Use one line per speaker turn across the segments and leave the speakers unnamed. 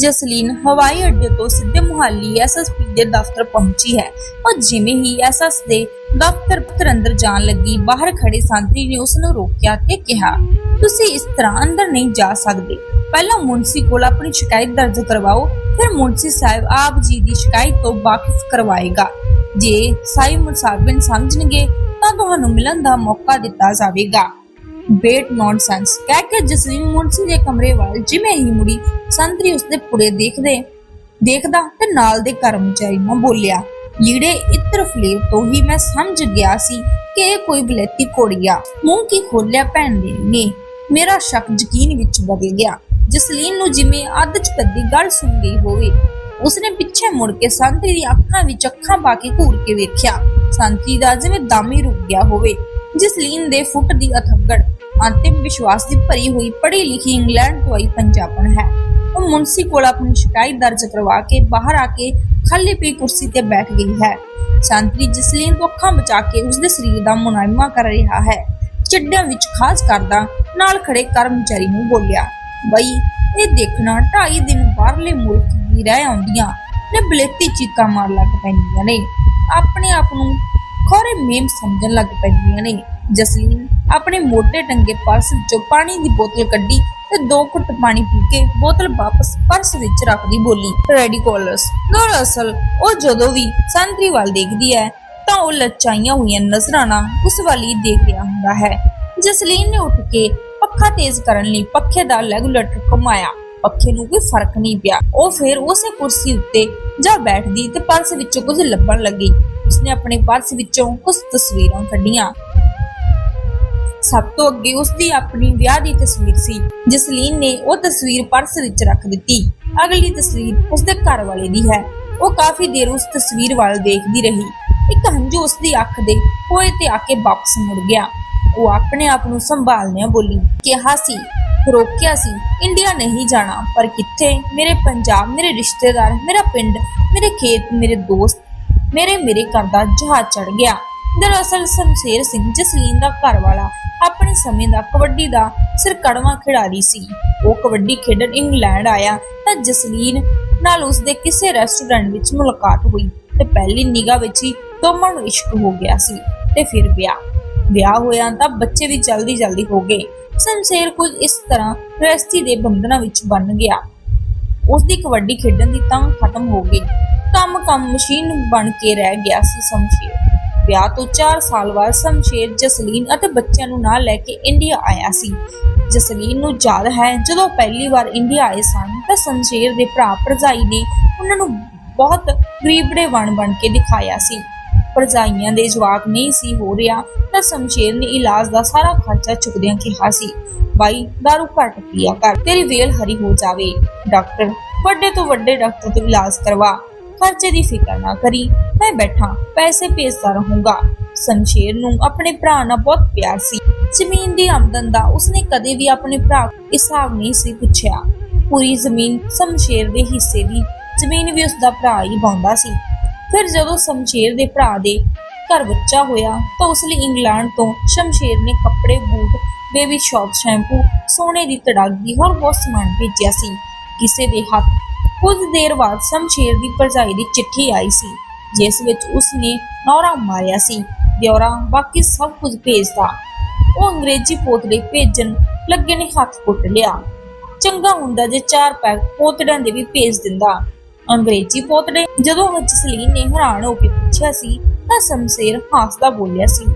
ਜਸਲੀਨ ਹਵਾਈ ਅੱਡੇ ਤੋਂ ਸਿੱਧੇ ਮੁਹਾਲੀ ਐਸਐਸਪੀ ਦੇ ਦਫ਼ਤਰ ਪਹੁੰਚੀ ਹੈ। ਪਰ ਜਿਵੇਂ ਹੀ ਐਸਐਸ ਦੇ ਦਫ਼ਤਰ ਪਰ ਅੰਦਰ ਜਾਣ ਲੱਗੀ, ਬਾਹਰ ਖੜੇ ਸੰਤਰੀ ਨੇ ਉਸ ਨੂੰ ਰੋਕਿਆ ਤੇ ਕਿਹਾ, ਤੁਸੀਂ ਇਸ ਤਰ੍ਹਾਂ ਅੰਦਰ ਨਹੀਂ ਜਾ ਸਕਦੇ। ਪਹਿਲਾਂ ਮੁੰਸੀ ਕੋਲ ਆਪਣੀ ਸ਼ਿਕਾਇਤ ਦਰਜ ਕਰਵਾਓ, ਫਿਰ ਮੁਨਸੀ ਸਾਹਿਬ ਆਪ ਜੀ ਦੀ ਸ਼ਿਕਾਇਤ ਤੋਂ ਵਾਕਿਫ ਕਰਵਾਏਗਾ। ਜੇ ਸਾਈ ਮੁਸਾਬਿਨ ਸਮਝਣਗੇ, ਤਾਂ ਤੁਹਾਨੂੰ ਮਿਲਣ ਦਾ ਮੌਕਾ ਦਿੱਤਾ ਜਾਵੇਗਾ। ਬੇਟ ਨੌਨਸੈਂਸ ਕਹਿ ਕੇ ਜਸਲੀਨ ਮੁਨਸੀ ਦੇ ਕਮਰੇ ਵੱਲ ਜਿਵੇਂ ਹੀ ਮੁੜੀ, ਸੰਤਰੀ ਉਸਦੇ ਪੁੜੇ ਦੇਖਦੇ, ਦੇਖਦਾ ਤੇ ਨਾਲ ਦੇ ਕਰਮਚਾਰੀ ਨੂੰ ਬੋਲਿਆ, ਲੀੜੇ ਇਤਰ ਫਲੇਰ ਤੋਂ ਹੀ ਮੈਂ ਸਮਝ ਗਿਆ ਸੀ ਕਿ ਇਹ ਕੋਈ ਬਲੈਤੀ ਕੋੜੀਆ ਮੂੰਹ ਕੀ ਖੋਲਿਆ ਭੈਣ ਦੇ ਨੇ? ਮੇਰਾ ਸ਼ੱਕ ਯਕੀਨ ਵਿੱਚ ਬਦਲ ਗਿਆ। ਜਸਲੀਨ ਨੂੰ ਜਿਵੇਂ ਅੱਧ ਚ ਕੱਦੀ ਗੱਲ ਸੁਣ ਗਈ ਹੋਵੇ, ਉਸਨੇ ਪਿੱਛੇ ਮੁੜ ਕੇ ਸੰਤਰੀ ਦੀ ਅੱਖਾਂ ਵਿੱਚ ਅੱਖਾਂ ਪਾ ਕੇ ਘੂਰ ਕੇ ਵੇਖਿਆ। ਸੰਤਰੀ ਦਾ ਜਿਵੇਂ ਦਮ ਹੀ ਰੁਕ ਗਿਆ ਹੋਵੇ ਜਸਲੀਨ ਦੇ ਫੁੱਟ ਦੀ ਅਥੱਗੜ ਅੰਤਿਮ ਵਿਸ਼ਵਾਸ ਦੀ ਭਰੀ ਹੋਈ ਪੜ੍ਹੀ ਲਿਖੀ ਇੰਗਲੈਂਡ ਤੋਂ ਆਈ ਪੰਜਾਬਣ ਹੈ। ਉਹ ਮੁਨਸੀ ਕੋਲ ਆਪਣੀ ਸ਼ਿਕਾਇਤ ਦਰਜ ਕਰਵਾ ਕੇ ਬਾਹਰ ਆ ਕੇ ਖਾਲੀ ਪਈ ਕੁਰਸੀ ਤੇ ਬੈਠ ਗਈ ਹੈ। ਸੰਤਰੀ ਜਸਲੀਨ ਤੋਂ ਅੱਖਾਂ ਬਚਾ ਕੇ ਉਸਦੇ ਸਰੀਰ ਦਾ ਮੁਨਾਇਮਾ ਕਰ ਰਿਹਾ ਹੈ, ਚੱਡਿਆਂ ਵਿੱਚ ਖਾਸ ਕਰਦਾ ਨਾਲ ਖੜੇ ਕਰਮਚਾਰੀ ਨੂੰ ਬੋਲਿਆ, ਬਈ, ਇਹ ਦੇਖਣਾ ਢਾਈ ਦਿਨ ਬਾਹਰਲੇ ਮੁਲਕ ਦੀ ਰਹਿ ਆਉਂਦੀਆਂ ਨੇ, ਬਲੇਤੀ ਚੀਕਾਂ ਮਾਰ ਲੱਗ ਪੈਂਦੀਆਂ ਨੇ। ਆਪਣੇ ਆਪ ਨੂੰ ਖੋਰੇ ਮੇਮ ਸਮਝਣ ਲੱਗ ਪੈਂਦੀਆਂ ਨੇ। ਜਸਲੀਨ ਆਪਣੇ ਮੋਟੇ ਟੰਗੇ ਪਰਸ ਵਿੱਚੋਂ ਪਾਣੀ ਦੀ ਬੋਤਲ ਕੱਢੀ ਤੇ ਦੋ ਘੁੱਟ ਪਾਣੀ ਪੀ ਕੇ ਬੋਤਲ ਵਾਪਸ ਪਰਸ ਵਿੱਚ ਰੱਖਦੀ ਬੋਲੀ ਰੈਡੀ ਕਾਲਰਸ ਦਰਅਸਲ, ਉਹ ਜਦੋਂ ਵੀ ਸੰਤਰੀ ਵੱਲ ਦੇਖਦੀ ਹੈ, ਤਾਂ ਉਹ ਲਚਾਈਆਂ ਹੋਈਆਂ ਨਜ਼ਰਾਂ ਨਾਲ ਉਸ ਵੱਲ ਹੀ ਦੇਖ ਰਿਹਾ ਹੁੰਦਾ ਹੈ। ਜਸਲੀਨ ਨੇ ਉੱਠ ਕੇ ਪੱਖਾ ਤੇਜ਼ ਕਰਨ ਲਈ ਪੱਖੇ ਦਾ ਰੈਗੂਲੇਟਰ ਘੁਮਾਇਆ। ਪੱਖੇ ਨੂੰ ਕੋਈ ਫ਼ਰਕ ਨਹੀਂ ਪਿਆ। ਉਹ ਫਿਰ ਉਸੇ ਕੁਰਸੀ ਉੱਤੇ ਜਾ ਬੈਠਦੀ ਤੇ ਪਰਸ ਵਿੱਚੋਂ ਕੁਝ ਲੱਭਣ ਲੱਗੀ। ਉਸਨੇ ਆਪਣੇ ਪਰਸ ਵਿੱਚੋਂ ਕੁਝ ਤਸਵੀਰਾਂ ਕੱਢੀਆਂ। ਸਭ ਤੋਂ ਅੱਗੇ ਉਸਦੀ ਆਪਣੀ ਵਿਆਹ ਦੀ ਤਸਵੀਰ ਸੀ, ਜਸਲੀਨ ਨੇ ਉਹ ਤਸਵੀਰ ਪਰਸ ਵਿੱਚ ਰੱਖ ਦਿੱਤੀ। ਅਗਲੀ ਤਸਵੀਰ ਉਸਦੇ ਘਰ ਵਾਲੇ ਦੀ ਹੈ। ਉਹ ਕਾਫੀ ਦੇਰ ਉਸ ਤਸਵੀਰ ਵੱਲ ਦੇਖਦੀ ਰਹੀ। ਇੱਕ ਹੰਝੂ ਉਸਦੀ ਅੱਖ ਦੇ ਹੋਏ ਤੇ ਆ ਕੇ ਵਾਪਸ ਮੁੜ ਗਿਆ। ਉਹ ਆਪਣੇ ਆਪ ਨੂੰ ਸੰਭਾਲਦਿਆਂ ਬੋਲੀ, ਕਿਹਾ ਸੀ, ਰੋਕਿਆ ਸੀ, ਇੰਡੀਆ ਨਹੀਂ ਜਾਣਾ, ਪਰ ਕਿੱਥੇ? ਮੇਰੇ ਪੰਜਾਬ, ਮੇਰੇ ਰਿਸ਼ਤੇਦਾਰ, ਮੇਰਾ ਪਿੰਡ, ਮੇਰੇ ਖੇਤ, ਮੇਰੇ ਦੋਸਤ ਮੇਰੇ ਮੇਰੇ ਘਰ ਦਾ ਜਹਾਜ਼ ਚੜ ਗਿਆ। ਦਰਅਸਲ ਸ਼ਮਸ਼ੇਰ ਸਿੰਘ ਜਸਲੀਨ ਦਾ ਘਰ ਵਾਲਾ ਆਪਣੇ ਸਮੇਂ ਦਾ ਕਬੱਡੀ ਦਾ ਸਿਰਕੜਵਾ ਖਿਡਾਰੀ ਸੀ। ਉਹ ਕਬੱਡੀ ਖੇਡਣ ਇੰਗਲੈਂਡ ਆਇਆ ਤਾਂ ਜਸਲੀਨ ਨਾਲ ਉਸਦੇ ਕਿਸੇ ਰੈਸਟੋਰੈਂਟ ਵਿੱਚ ਮੁਲਾਕਾਤ ਹੋਈ ਤੇ ਪਹਿਲੀ ਨਿਗਾਹ ਵਿੱਚ ਹੀ ਦੋਵਾਂ ਨੂੰ ਇਸ਼ਕ ਹੋ ਗਿਆ ਸੀ ਤੇ ਫਿਰ ਵਿਆਹ। ਵਿਆਹ ਹੋਇਆ ਤਾਂ ਬੱਚੇ ਵੀ ਜਲਦੀ ਜਲਦੀ ਹੋ ਗਏ। ਸ਼ਮਸ਼ੇਰ ਕੁਝ ਇਸ ਤਰ੍ਹਾਂ ਰਸਤੀ ਦੇ ਬੰਧਨਾਂ ਵਿੱਚ ਬਣ ਗਿਆ। ਉਸ ਦੀ ਕਬੱਡੀ ਖੇਡਣ ਦੀ ਤਾਂ ਖਤਮ ਹੋ ਗਈ। ਕੰਮ ਕੰਮ ਮਸ਼ੀਨ ਬਣ ਕੇ ਰਹਿ ਗਿਆ ਸੀ ਸ਼ਮਸ਼ੇਰ। ਵਿਆਹ ਤੋਂ 4 ਸਾਲ ਬਾਅਦ ਸ਼ਮਸ਼ੇਰ ਜਸਲੀਨ ਅਤੇ ਬੱਚਿਆਂ ਨੂੰ ਨਾਲ ਲੈ ਕੇ ਇੰਡੀਆ ਆਇਆ ਸੀ। ਜਸਲੀਨ ਨੂੰ ਯਾਦ ਹੈ, ਜਦੋਂ ਪਹਿਲੀ ਵਾਰ ਇੰਡੀਆ ਆਏ ਸਨ, ਤਾਂ ਸ਼ਮਸ਼ੇਰ ਦੇ ਭਰਾ ਭਰਜਾਈ ਨੇ ਉਹਨਾਂ ਨੂੰ ਬਹੁਤ ਗਰੀਬੜੇ ਬਣ ਬਣ ਕੇ ਦਿਖਾਇਆ ਸੀ। ਭਰਜਾਈਆਂ ਦੇ ਜਵਾਬ ਨਹੀਂ ਸੀ ਹੋ ਰਿਹਾ, ਤਾਂ ਸ਼ਮਸ਼ੇਰ ਨੇ ਇਲਾਜ ਦਾ ਸਾਰਾ ਖਰਚਾ ਚੁੱਕਦਿਆਂ ਕਿਹਾ ਸੀ, ਬਾਈ, ਦਾਰੂ ਘੱਟ ਪੀਆ ਕਰ, ਤੇਰੀ ਵੇਲ ਹਰੀ ਹੋ ਜਾਵੇ। ਡਾਕਟਰ, ਵੱਡੇ ਤੋਂ ਵੱਡੇ ਡਾਕਟਰ ਤੋਂ ਇਲਾਜ ਕਰਵਾ। ਖਰਚੇ ਦੀ ਫਿਕਰ ਨਾ ਕਰੀ। ਮੈਂ ਬੈਠਾ, ਪੈਸੇ ਭੇਜਦਾ ਰਹੂੰਗਾ। ਸ਼ਮਸ਼ੇਰ ਨੂੰ ਆਪਣੇ ਭਰਾ ਨਾਲ ਬਹੁਤ ਪਿਆਰ ਸੀ। ਜ਼ਮੀਨ ਦੀ ਆਮਦਨ ਦਾ ਉਸਨੇ ਕਦੇ ਵੀ ਆਪਣੇ ਭਰਾ ਹਿਸਾਬ ਨਹੀਂ ਸੀ ਪੁੱਛਿਆ। ਪੂਰੀ ਜ਼ਮੀਨ ਸ਼ਮਸ਼ੇਰ ਦੇ ਹਿੱਸੇ ਦੀ, ਜ਼ਮੀਨ ਵੀ ਉਸਦਾ ਭਰਾ ਹੀ ਪਾਉਂਦਾ ਸੀ। ਫਿਰ ਜਦੋਂ ਸ਼ਮਸ਼ੇਰ ਦੇ ਭਰਾ ਦੇ ਘਰ ਬੱਚਾ ਹੋਇਆ, ਤਾਂ ਉਸ ਲਈ ਇੰਗਲੈਂਡ ਤੋਂ ਸ਼ਮਸ਼ੇਰ ਨੇ ਕੱਪੜੇ, ਬੂਟ ਬੇਬੀ ਸ਼ਾਪ ਸ਼ੈਂਪੂ ਸੋਨੇ ਦੀ ਤੜਾਗੀ ਹੋਰ ਬਹੁਤ ਸਮਾਨ ਭੇਜਿਆ ਸੀ। ਕਿਸੇ ਦੇ ਹੱਥ ਕੁਝ ਦੇਰ ਬਾਅਦ ਸ਼ਮਸ਼ੇਰ ਦੀ ਭਰਜਾਈ ਦੀ ਚਿੱਠੀ ਆਈ ਸੀ, ਜਿਸ ਵਿੱਚ ਉਸਨੇ ਨੌਰਾ ਮਾਰਿਆ ਸੀ ਦਿਉਰਾ ਬਾਕੀ ਸਭ ਕੁਝ ਭੇਜਦਾ। ਉਹ ਅੰਗਰੇਜ਼ੀ ਪੋਤੜੇ ਭੇਜਣ ਲੱਗੇ ਨੇ ਹੱਥ ਕੁੱਟ ਲਿਆ। ਚੰਗਾ ਹੁੰਦਾ ਜੇ ਚਾਰ ਪੈਕ ਪੋਤੜਿਆਂ ਦੇ ਵੀ ਭੇਜ ਦਿੰਦਾ। ਅੰਗਰੇਜ਼ੀ ਪੋਤੜੇ ਜਦੋਂ ਜਸਲੀਨ ਨੇ ਹੈਰਾਨ ਹੋ ਕੇ ਪੁੱਛਿਆ ਸੀ, ਤਾਂ ਸ਼ਮਸ਼ੇਰ ਹੱਸਦਾ ਬੋਲਿਆ ਸੀ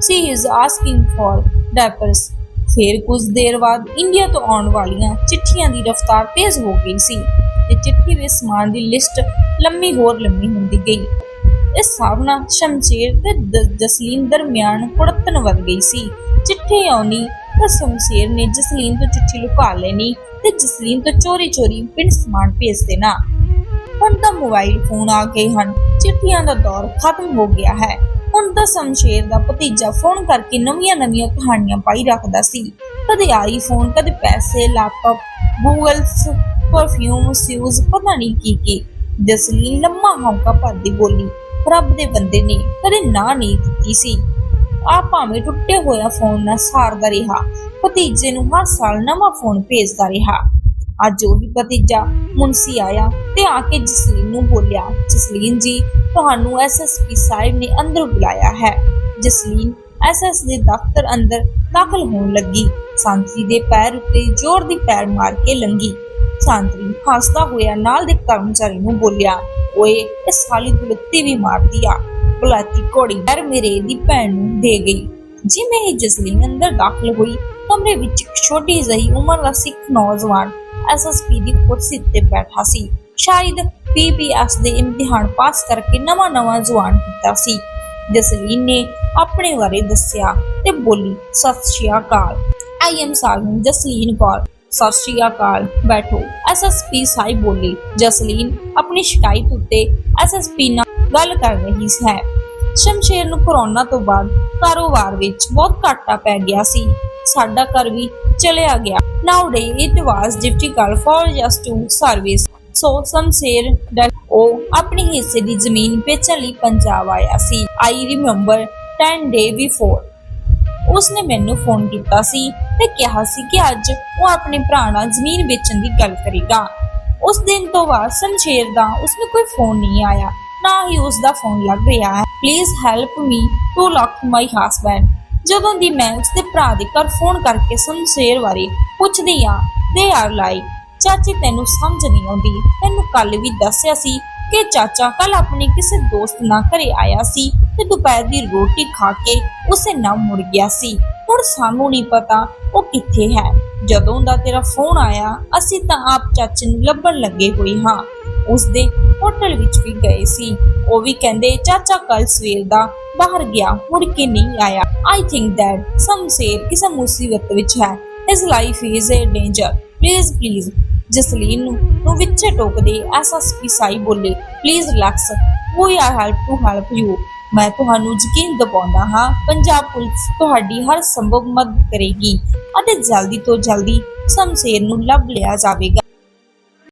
she is asking for diapers ਫਿਰ ਕੁਝ ਦੇਰ ਬਾਅਦ ਇੰਡੀਆ ਤੋਂ ਆਉਣ ਵਾਲੀਆਂ ਚਿੱਠੀਆਂ ਦੀ ਰਫ਼ਤਾਰ ਤੇਜ਼ ਹੋ ਗਈ ਸੀ। ਤੇ ਚਿੱਠੀ ਦੇ ਸਮਾਨ ਦੀ ਲਿਸਟ ਲੰਮੀ ਹੋਰ ਲੰਮੀ ਹੁੰਦੀ ਗਈ। ਇਸ ਹਿਸਾਬ ਨਾਲ ਤੇ ਜਸਲੀਨ ਦਰਮਿਆਨ ਕੁੜੱਤਣ ਵੱਧ ਗਈ ਸੀ। ਚਿੱਠੀ ਆਉਣੀ ਤਾਂ ਸ਼ਮਸ਼ੇਰ ਨੇ ਜਸਲੀਨ ਤੋਂ ਚਿੱਠੀ ਲੁਕਾ ਲੈਣੀ ਤੇ ਜਸਲੀਨ ਤੋਂ ਚੋਰੀ ਚੋਰੀ ਪਿੰਡ ਸਮਾਨ ਭੇਜ ਦੇਣਾ। ਹੁਣ ਤਾਂ ਮੋਬਾਈਲ ਫੋਨ ਆ ਗਏ ਹਨ। ਚਿੱਠੀਆਂ ਦਾ ਦੌਰ ਖਤਮ ਹੋ ਗਿਆ ਹੈ। ਹੁਣ ਤਾਂ ਸ਼ਮਸ਼ੇਰ ਦਾ ਭਤੀਜਾ ਫੋਨ ਕਰਕੇ ਨਵੀਆਂ-ਨਵੀਆਂ ਕਹਾਣੀਆਂ ਪਾਈ ਰੱਖਦਾ ਸੀ। ਕਦੇ ਆਈਫੋਨ ਕਦੇ ਪੈਸੇ ਲੈਪਟਾਪ ਗੂਗਲ ਪਰਫਿਊਮ ਸਿਊਜ਼ ਪਤਾ ਨਹੀਂ ਕੀ ਕੀ। ਜਸਲੀਨ ਲੰਮਾ ਹੌਂਕਾ ਭਰਦੀ ਬੋਲੀ, ਰੱਬ ਦੇ ਬੰਦੇ ਨੇ ਕਦੇ ਨਾ ਨਹੀਂ ਦਿੱਤੀ ਸੀ। ਆ ਭਾਵੇਂ ਟੁੱਟੇ ਹੋਇਆ ਫੋਨ ਨਾਲ ਸਾਰਦਾ ਰਿਹਾ, ਭਤੀਜੇ ਨੂੰ ਹਰ ਸਾਲ ਨਵਾਂ ਫੋਨ ਭੇਜਦਾ ਰਿਹਾ। ਅੱਜ ਉਹੀ ਭਤੀਜਾ ਮੁਨਸੀ ਆਇਆ ਤੇ ਆ ਕੇ ਜਸਲੀਨ ਨੂੰ ਬੋਲਿਆ, ਜਸਲੀਨ ਜੀ, ਤੁਹਾਨੂੰ ਐਸਐਸਪੀ ਸਾਹਿਬ ਨੇ ਅੰਦਰ ਬੁਲਾਇਆ ਹੈ। ਜਸਲੀਨ ਐਸਐਸ ਦੇ ਦਫ਼ਤਰ ਅੰਦਰ ਦਾਖਲ ਹੋਣ ਲੱਗੀ। ਸੰਤਰੀ ਦੇ ਪੈਰ ਉੱਤੇ ਜ਼ੋਰ ਦੀ ਪੈਰ ਮਾਰ ਕੇ ਲੰਗੀ ਸੰਤਰੀ ਹੱਸਦਾ ਹੋਇਆ ਨਾਲ ਦੇ ਕਰਮਚਾਰੀ ਨੂੰ ਬੋਲਿਆ, ਓਏ ਇਹ ਸਾਲੀ ਦੁਲੱਤੀ ਵੀ ਮਾਰਦੀ ਆ। ਬੁਲਾਤੀ ਕੋੜੀ ਪੈਰ ਮੇਰੇ ਦੀ ਭੈਣ ਨੂੰ ਦੇ ਗਈ। ਜਿਵੇਂ ਹੀ ਜਸਲੀਨ ਅੰਦਰ ਦਾਖਲ ਹੋਈ, ਕਮਰੇ ਵਿੱਚ ਇੱਕ ਛੋਟੀ ਜਿਹੀ ਉਮਰ ਦਾ ਸਿੱਖ ਨੌਜਵਾਨ ਐਸਐਸਪੀ ਦੀ ਕੁਰਸੀ ਤੇ ਬੈਠਾ ਸੀ। ਸ਼ਾਇਦ ਪੀਪੀਐਸ ਦੇ ਇਮਤਿਹਾਨ ਪਾਸ ਕਰਕੇ ਨਵਾਂ-ਨਵਾਂ ਜਵਾਨ ਕੀਤਾ ਸੀ। ਜਸਲੀਨ ਨੇ ਆਪਣੇ ਬਾਰੇ ਦੱਸਿਆ ਤੇ ਬੋਲੀ, ਸਤਿ ਸ਼੍ਰੀ ਅਕਾਲ। I am Salman Jasleen Kaur. ਸਤਿ ਸ਼੍ਰੀ ਅਕਾਲ, ਬੈਠੋ। ਐਸਐਸਪੀ ਸਾਹਿਬ ਬੋਲੀ, ਜਸਲੀਨ ਆਪਣੀ ਸ਼ਿਕਾਇਤ ਉੱਤੇ ਐਸਐਸਪੀ ਨਾਲ ਗੱਲ ਕਰ ਰਹੀ ਹੈ। ਸ਼ਮਸ਼ੇਰ ਨੂੰ ਕਰੋਨਾ ਤੋਂ ਬਾਅਦ ਕਾਰੋਬਾਰ ਵਿੱਚ ਬਹੁਤ ਘਾਟਾ ਪੈ ਗਿਆ ਸੀ। ਸਾਡਾ ਘਰ ਵੀ ਚਲਿਆ ਗਿਆ। Now it was difficult for just to service so Shamsher that ਉਹ ਆਪਣੀ ਹਿੱਸੇ ਦੀ ਜ਼ਮੀਨ ਵੇਚਣ ਲਈ ਪੰਜਾਬ ਆਇਆ ਸੀ। ਆਈ ਰਿਮੈਂਬਰ 10 ਡੇ ਬਿਫੋਰ ਉਸਨੇ ਮੈਨੂੰ ਫੋਨ ਕੀਤਾ ਸੀ ਤੇ ਕਿਹਾ ਸੀ ਕਿ ਅੱਜ ਉਹ ਆਪਣੇ ਭਰਾ ਨਾਲ ਜ਼ਮੀਨ ਵੇਚਣ ਦੀ ਗੱਲ ਕਰੇਗਾ। ਉਸ ਦਿਨ ਤੋਂ ਬਾਅਦ ਸ਼ਮਸ਼ੇਰ ਦਾ ਉਸਨੂੰ ਕੋਈ ਫੋਨ ਨਹੀਂ ਆਇਆ, ਨਾ ਹੀ ਉਸ ਦਾ ਫੋਨ ਲੱਗ ਰਿਹਾ ਹੈ। Please help me to lock my husband ਜਦੋਂ ਦੀ ਮੈਂ ਉਸਦੇ ਭਰਾ ਦੇ ਘਰ ਫੋਨ ਕਰਕੇ ਸ਼ਮਸ਼ੇਰ ਬਾਰੇ ਪੁੱਛਦੀ ਆ ਦੇ ਆਰ ਲਾਈਕ ਚਾਚੀ ਤੈਨੂੰ ਸਮਝ ਨਹੀਂ ਆਉਂਦੀ। ਤੈਨੂੰ ਕੱਲ ਵੀ ਦੱਸਿਆ ਸੀ ਕਿ ਚਾਚਾ ਕੱਲ ਆਪਣੇ ਕਿਸੇ ਦੋਸਤ ਨਾਲ ਘਰੇ ਆਇਆ ਸੀ ਤੇ ਦੁਪਹਿਰ ਦੀ ਰੋਟੀ ਖਾ ਕੇ ਉਸੇ ਨਾਲ ਮੁੜ ਗਿਆ ਸੀ। ਹੁਣ ਸਾਨੂੰ ਨਹੀਂ ਪਤਾ ਉਹ ਕਿੱਥੇ ਹੈ। ਜਦੋਂ ਦਾ ਤੇਰਾ ਫੋਨ ਆਇਆ, ਅਸੀਂ ਤਾਂ ਆਪ ਚਾਚੇ ਨੂੰ ਲੱਭਣ ਲੱਗੇ ਹੋਏ ਹਾਂ। ਉਸਦੇ ਹੋਟਲ ਵਿੱਚ ਵੀ ਗਏ ਸੀ। ਉਹ ਵੀ ਕਹਿੰਦੇ, ਚਾਚਾ ਕੱਲ ਸਵੇਰ ਦਾ ਬਾਹਰ ਗਿਆ, ਮੁੜ ਕੇ ਨਹੀਂ ਆਇਆ। ਆਈ ਥਿੰਕ ਦੈਟ ਸਮ ਸੇਰ ਕਿਸੇ ਮੁਸੀਬਤ ਵਿੱਚ ਹੈ। His life is a danger please please Jasleen ਨੂੰ ਨੂੰ ਵਿੱਚੇ ਟੋਕਦੇ ਐਸਐਸਪੀ ਸਾਈ ਬੋਲੇ please relax we are help to help you ਮੈਂ ਤੁਹਾਨੂੰ ਯਕੀਨ ਦਿਵਾਉਂਦਾ ਹਾਂ, ਪੰਜਾਬ ਪੁਲਿਸ ਤੁਹਾਡੀ ਹਰ ਸੰਭਵ ਮਦਦ ਕਰੇਗੀ ਅਤੇ ਜਲਦੀ ਤੋਂ ਜਲਦੀ ਸ਼ਮਸ਼ੇਰ ਨੂੰ ਲੱਭ ਲਿਆ ਜਾਵੇਗਾ।